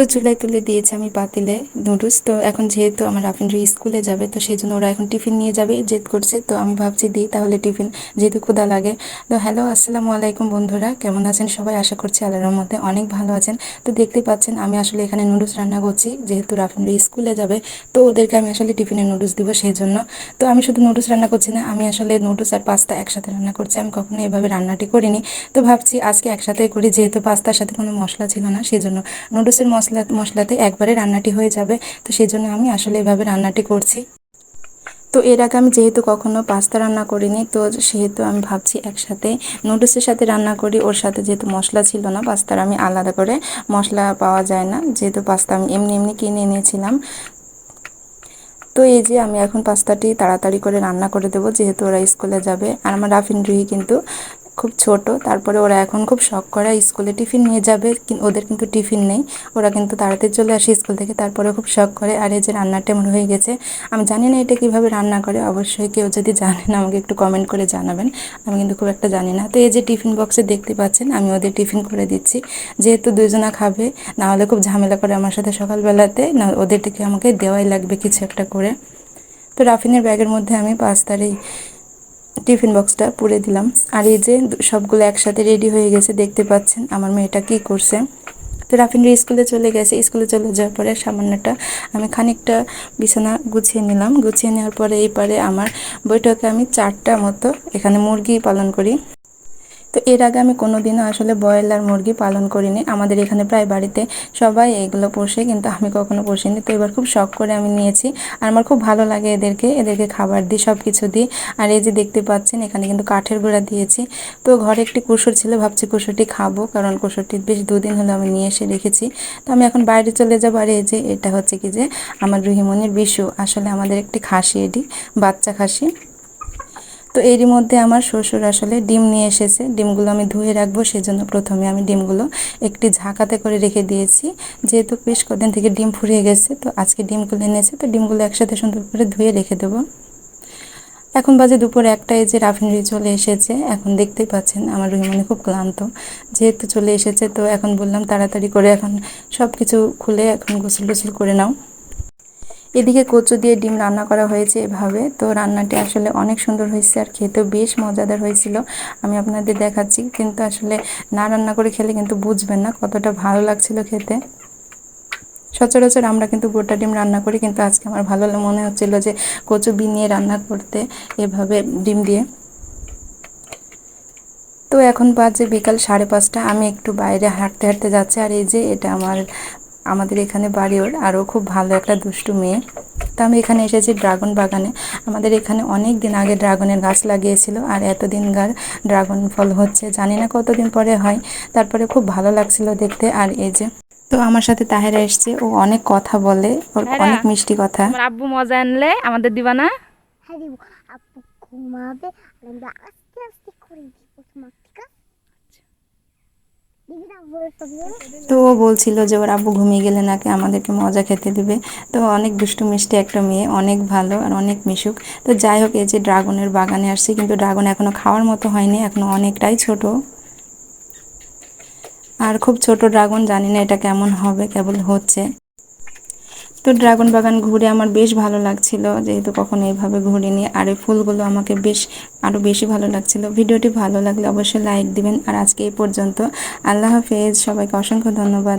তো চুলায় তুলে দিয়েছি আমি পাতিলে নুডলস। তো এখন যেহেতু আমার রাফিনরি স্কুলে যাবে, তো সেই জন্য ওরা এখন টিফিন নিয়ে যাবে, জেদ করছে। তো আমি ভাবছি দিই তাহলে টিফিন, যেহেতু ক্ষুদা লাগে। তো হ্যালো, আসসালামু আলাইকুম বন্ধুরা, কেমন আছেন সবাই? আশা করছি আল্লাহর মধ্যে অনেক ভালো আছেন। তো দেখতে পাচ্ছেন, আমি আসলে এখানে নুডলস রান্না করছি, যেহেতু রাফিনরি স্কুলে যাবে, তো ওদেরকে আমি আসলে টিফিনে নুডলস দিব সেই জন্য তো আমি শুধু নুডলস রান্না করছি না, আমি আসলে নুডলস আর পাস্তা একসাথে রান্না করছি, আমি কখনো এভাবে রান্নাটি করিনি। তো ভাবছি আজকে একসাথে করি, যেহেতু পাস্তার সাথে কোনো মশলা ছিল না সেই জন্য নুডলসের মশলা মশলাতে একবারে রান্নাটি হয়ে যাবে। তো সেই জন্য আমি আসলে এভাবে রান্নাটি করছি। তো এর আগে আমি যেহেতু কখনো পাস্তা রান্না করিনি, তো সেহেতু আমি ভাবছি একসাথে নুডলসের সাথে রান্না করি। ওর সাথে যেহেতু মশলা ছিল না, পাস্তার আমি আলাদা করে মশলা পাওয়া যায় না। যেহেতু পাস্তা আমি এমনি এমনি কিনে নিয়েছিলাম তো এই যে আমি এখন পাস্তাটি তাড়াতাড়ি করে রান্না করে দেবো, যেহেতু ওরা স্কুলে যাবে। আর আমার রাফিন রুহি কিন্তু খুব ছোট, তারপরে ওরা এখন খুব শখ করে স্কুলে টিফিন নিয়ে যাবে ওদের কিন্তু টিফিন নেই। ওরা কিন্তু তাড়াতাড়ি চলে আসে স্কুল থেকে, তারপরে খুব শখ করে, আর এই যে রান্নাটা আমার হয়ে গেছে, আমি জানি না এটা কীভাবে রান্না করে, অবশ্যই কেউ যদি জানেন আমাকে একটু কমেন্ট করে জানাবেন। আমি কিন্তু খুব একটা জানি না। তো এই যে টিফিন বক্সে দেখতে পাচ্ছেন, আমি ওদের টিফিন করে দিচ্ছি। যেহেতু দুজনা খাবে নাহলে খুব ঝামেলা করে আমার সাথে সকালবেলাতে, না ওদের থেকে আমাকে দেওয়াই লাগবে কিছু একটা করে। তো রাফিনের ব্যাগের মধ্যে আমি পাঁচ এই টিফিন বক্সটা পুড়ে দিলাম। আর এই যে সবগুলো একসাথে রেডি হয়ে গেছে, দেখতে পাচ্ছেন আমার মেয়েটা কি করছে। তো রাফিনরি স্কুলে চলে গেছে। স্কুলে চলে যাওয়ার পরে সামান্যটা আমি খানিকটা বিছানা গুছিয়ে নিলাম। গুছিয়ে নেওয়ার পরে এই পারে আমার বইটাকে আমি চারটা মতো এখানে মুরগি পালন করি। তো এর আগে আমি কোনো দিনও আসলে ব্রয়লার মুরগি পালন করিনি। আমাদের এখানে প্রায় বাড়িতে সবাই এগুলো পোষে, কিন্তু আমি কখনো পোষিনি। তো এবার খুব শখ করে আমি নিয়েছি। আর আমার খুব ভালো লাগে এদেরকে এদেরকে খাবার দিই সব কিছু দিই। আর এই যে দেখতে পাচ্ছেন, এখানে কিন্তু কাঠের গোড়া দিয়েছি। তো ঘরে একটি কুসুর ছিল, ভাবছি কুসুরটি খাব, কারণ কুসুরটি বেশ দুদিন হলো আমি নিয়ে এসে রেখেছি। তো আমি এখন বাইরে চলে যাব। আর এই যে, এটা হচ্ছে কি যে, আমার রুহিমনির বিশু। আসলে আমাদের একটি খাসি এটি, বাচ্চা খাসি। তো এরই মধ্যে আমার শ্বশুর আসলে ডিম নিয়ে এসেছে। ডিমগুলো আমি ধুয়ে রাখব, সেজন্য প্রথমে আমি ডিমগুলো একটি ঝাঁকাতে করে রেখে দিয়েছি। যেহেতু বেশ কদিন থেকে ডিম ফুরিয়ে গেছে, তো আজকে ডিমগুলো এনেছে, তো ডিমগুলো একসাথে সুন্দর করে ধুয়ে রেখে দেবো। এখন বাজে দুপুর একটায় যে রাফিনরি চলে এসেছে। এখন দেখতেই পাচ্ছেন, আমার রুহিমনি খুব ক্লান্ত। যেহেতু চলে এসেছে, তো এখন বললাম তাড়াতাড়ি করে এখন সব কিছু খুলে এখন গোসল গোসল করে নাও। এদিকে কচু দিয়ে ডিম রান্না করা হয়েছে এভাবে। তো রান্নাটি আসলে অনেক সুন্দর হয়েছে আর খেতেও বেশ মজাদার হয়েছিল। আমি আপনাদের দেখাচ্ছি, কিন্তু আসলে না রান্না করে খেলে কিন্তু বুঝবেন না কতটা ভালো লাগছিল খেতে। সচরাচর আমরা কিন্তু গোটা ডিম রান্না করি, কিন্তু আজকে আমার ভালো মনে হচ্ছিল যে কচু নিয়ে রান্না করতে এভাবে ডিম দিয়ে। তো এখন বাজে বিকাল সাড়ে পাঁচটা, আমি একটু বাইরে হাঁটতে হাঁটতে যাচ্ছি, আর এই যে এটা আমার আমাদের এখানে বাড়িওর আরও খুব ভালো একটা দুষ্টু মেয়ে। তো আমি এখানে এসেছি ড্রাগন বাগানে। আমাদের এখানে অনেক দিন আগে ড্রাগনের গাছ লাগিয়েছিল আর এতদিন গার ড্রাগন ফল হচ্ছে জানি না কতদিন পরে হয়। তারপরে খুব ভালো লাগছিল দেখতে আর এই যে তো আমার সাথে তাহেরা এসছে ও অনেক কথা বলে ওর অনেক মিষ্টি কথা। আব্বু মজা আনলে আমাদের দিবা না? হ্যাঁ ঘুমাবে আস্তে আস্তে করে দিব তোমার ঠিক আছে? তো ও বলছিল যে ওর আব্বু ঘুমিয়ে গেলে নাকি আমাদেরকে মজা খেতে দিবে। তো অনেক দুষ্টু মিষ্টি একটা মেয়ে, অনেক ভালো আর অনেক মিশুক। তো যাই হোক, এই যে ড্রাগনের বাগানে আসছি, কিন্তু ড্রাগন এখনও খাওয়ার মতো হয়নি, এখনও অনেকটাই ছোট। আর খুব ছোট ড্রাগন জানি না এটা কেমন হবে, কেবল হচ্ছে। তো ড্রাগন বাগান ঘুরে আমার বেশ ভালো লাগছিল, যেহেতু কখনো এইভাবে ঘুরিনি। আর এই ফুলগুলো আমাকে বেশ আরও বেশি ভালো লাগছিল। ভিডিওটি ভালো লাগলে অবশ্যই লাইক দিবেন। আর আজকে এই পর্যন্ত আল্লাহ হাফেজ। সবাইকে অসংখ্য ধন্যবাদ।